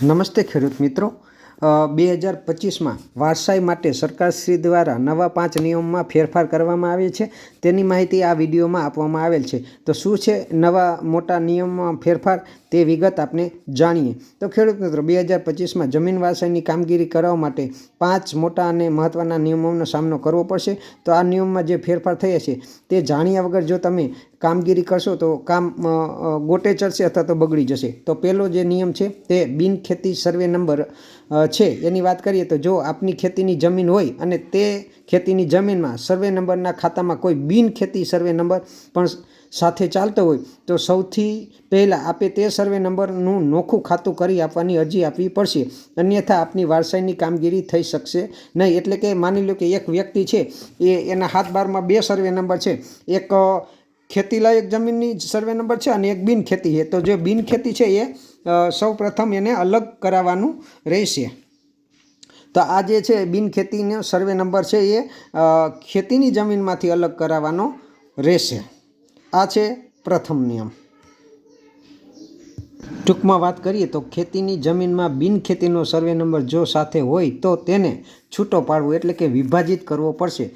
નમસ્તે ખેડૂત મિત્રો. બે હજાર પચીસમાં વારસાઈ માટે સરકારશ્રી દ્વારા નવા પાંચ નિયમમાં ફેરફાર કરવામાં આવે છે. તેની માહિતી આ વિડીયોમાં આપવામાં આવેલ છે. તો શું છે નવા મોટા નિયમમાં ફેરફાર? તે વિગત આપણે જાણીએ. તો ખેડૂત મિત્રો, બે હજાર પચીસમાં જમીન વાસણની કામગીરી કરવા માટે પાંચ મોટા અને મહત્ત્વના નિયમોનો સામનો કરવો પડશે. તો આ નિયમમાં જે ફેરફાર થયા છે તે જાણ્યા વગર જો તમે કામગીરી કરશો તો કામ ગોટે ચડશે અથવા તો બગડી જશે. તો પહેલો જે નિયમ છે તે બિન ખેતી સર્વે નંબર છે. એની વાત કરીએ તો જો આપની ખેતીની જમીન હોય અને તે ખેતીની જમીનમાં સર્વે નંબરના ખાતામાં કોઈ બિન ખેતી સર્વે નંબર પણ સાથે ચાલતો હોય, તો સૌથી પહેલાં આપે તે સર્વે નંબરનું નોખું ખાતું કરી આપવાની અરજી આપવી પડશે. અન્યથા આપની વારસાઈની કામગીરી થઈ શકશે નહીં. એટલે કે માની લો કે એક વ્યક્તિ છે, એ એના હાથ બારમાં બે સર્વે નંબર છે. એક ખેતીલાયક જમીનની સર્વે નંબર છે અને એક બિન ખેતી છે. તો જે બિન ખેતી છે એ સૌ પ્રથમ એને અલગ કરાવવાનું રહેશે. તો આ જે છે બિન ખેતીનો સર્વે નંબર છે એ ખેતીની જમીનમાંથી અલગ કરાવવાનો રહેશે. આ છે પ્રથમ નિયમ. ટૂંકમાં વાત કરીએ તો ખેતીની જમીનમાં બિન ખેતીનો સર્વે નંબર જો સાથે હોય તો તેને છૂટો પાડવો એટલે કે વિભાજિત કરવો પડશે.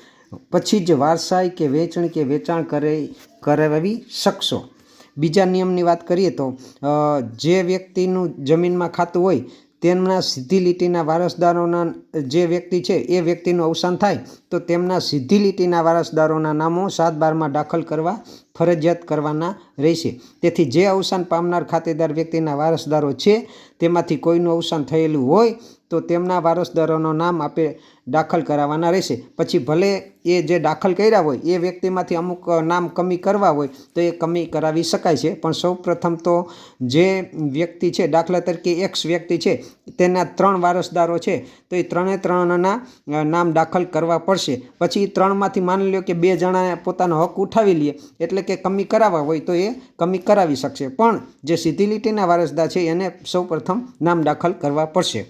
પછી જ વારસાઈ કે વેચણી કે વેચાણ કરે, કરાવી શકશો. બીજા નિયમની વાત કરીએ તો જે વ્યક્તિનું જમીનમાં ખાતું હોય તેમના સીધી લીટીના વારસદારોના જે વ્યક્તિ છે, એ વ્યક્તિનું અવસાન થાય, તો તેમના સીધી લીટીના વારસદારોના નામો સાત બારમાં દાખલ કરવા, ફરજિયાત કરવાના રહેશે. તેથી જે અવસાન પામનાર ખાતેદાર વ્યક્તિના વારસદારો છે, તેમાંથી કોઈનું અવસાન થયેલું હોય તો તેમના વારસદારોનું નામ આપે દાખલ કરાવવાના રહેશે. પછી ભલે એ જે દાખલ કર્યા હોય, એ વ્યક્તિમાંથી અમુક નામ કમી કરવા હોય, તો એ કમી કરાવી શકાય છે. પણ સૌ પ્રથમ તો જે વ્યક્તિ છે, દાખલા તરીકે એક્સ વ્યક્તિ છે, તેના ત્રણ વારસદારો છે, તો એ ત્રણે ત્રણના નામ દાખલ કરવા પડશે. પછી ત્રણમાંથી માની લો કે બે જણાએ પોતાનો હક ઉઠાવી લે, એટલે કે કમી કરાવવા હોય, તો એ કમી કરાવી શકશે. પણ જે સીધી લીટીના વારસદાર છે, એને સૌ પ્રથમ નામ દાખલ કરવા પડશે.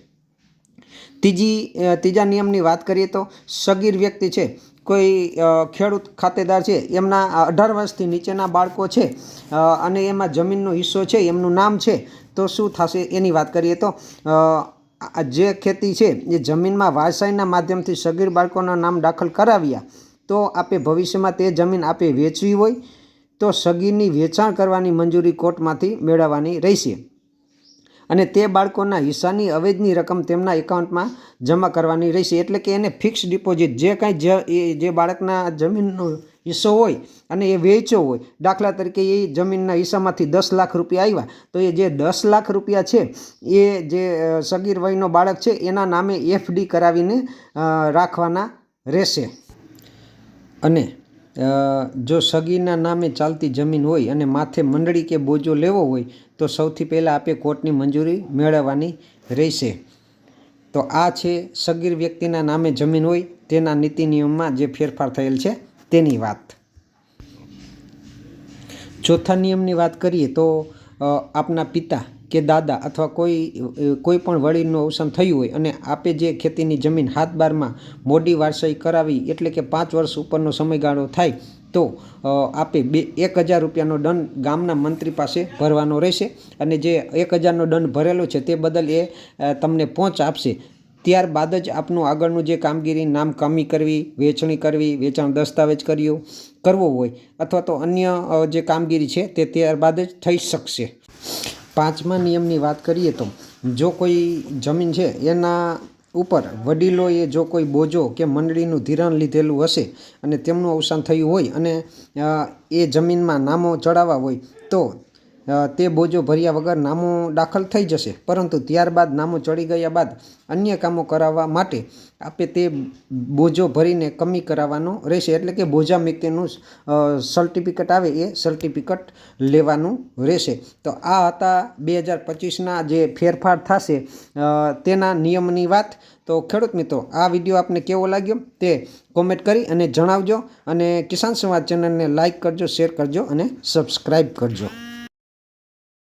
ત્રીજી ત્રીજા નિયમની વાત કરીએ તો સગીર વ્યક્તિ છે, કોઈ ખેડૂત ખાતેદાર છે, એમના અઢાર વર્ષથી નીચેના બાળકો છે અને એમાં જમીનનો હિસ્સો છે, એમનું નામ છે, તો શું થશે એની વાત કરીએ તો જે ખેતી છે, એ જમીનમાં વારસાઈના માધ્યમથી સગીર બાળકોના નામ દાખલ કરાવ્યા, તો આપે ભવિષ્યમાં તે જમીન આપે વેચવી હોય, તો સગીરની વેચાણ કરવાની મંજૂરી કોર્ટમાંથી મેળવવાની રહેશે. અને તે બાળકોના હિસ્સાની અવેજની રકમ તેમના એકાઉન્ટમાં જમા કરવાની રહેશે. એટલે કે એને ફિક્સ ડિપોઝિટ, જે કાંઈ જ બાળકના જમીનનો હિસ્સો હોય અને એ વેચ્યો હોય, દાખલા તરીકે એ જમીનના હિસ્સામાંથી દસ લાખ રૂપિયા આવ્યા, તો એ જે દસ લાખ રૂપિયા છે, એ જે સગીર વયનો બાળક છે, એના નામે એફડી કરાવીને રાખવાના રહેશે. અને જો સગીના નામે ચાલતી જમીન હોય અને માથે મંડળી કે બોજો લેવો હોય, તો સૌથી પહેલાં આપે કોર્ટની મંજૂરી મેળવવાની રહેશે. તો આ છે સગીર વ્યક્તિના નામે જમીન હોય, તેના નીતિ નિયમમાં જે ફેરફાર થયેલ છે, તેની વાત. ચોથા નિયમની વાત કરીએ તો આપના પિતા કે દાદા અથવા કોઈ કોઈ પણ વડીલનું અવસાન થયું હોય અને આપે જે ખેતીની જમીન હાથ બારમાં મોડી વારસાઈ કરાવી, એટલે કે પાંચ વર્ષ ઉપરનો સમયગાળો થાય, તો આપે બે, એક હજાર રૂપિયાનો દંડ ગામના મંત્રી પાસે ભરવાનો રહેશે અને જે એક હજારનો દંડ ભરેલો છે તે બદલ એ તમને પહોંચ આપશે. ત્યારબાદ જ આપનું આગળનું જે કામગીરી, નામ કામી કરવી, વેચણી કરવી, વેચાણ દસ્તાવેજ કર્યો, કરવો હોય અથવા તો અન્ય જે કામગીરી છે તે ત્યારબાદ જ થઈ શકશે. પાંચમા નિયમની વાત કરીએ તો જો કોઈ જમીન છે, એના ઉપર વડીલોએ જો કોઈ બોજો કે મંડળીનું ધિરાણ લીધેલું હશે અને તેમનું અવસાન થયું હોય અને એ જમીનમાં નામો ચડાવવા હોય, તો તે બોજો ભર્યા વગર નામો દાખલ થઈ જશે. પરંતુ ત્યારબાદ નામો ચડી ગયા બાદ અન્ય કામો કરાવવા માટે આપે તે બોજો ભરીને કમી કરાવવાનો રહેશે. એટલે કે બોજા મિક્તિનું સર્ટિફિકેટ આવે એ સર્ટિફિકેટ લેવાનું રહેશે. તો આ હતા બે હજાર પચીસના જે ફેરફાર થશે તેના નિયમની વાત. તો ખેડૂત મિત્રો, આ વીડિયો આપને કેવો લાગ્યો તે કોમેન્ટ કરી અને જણાવજો. અને કિસાન સંવાદ ચેનલને લાઇક કરજો શેર કરજો અને સબસ્ક્રાઈબ કરજો.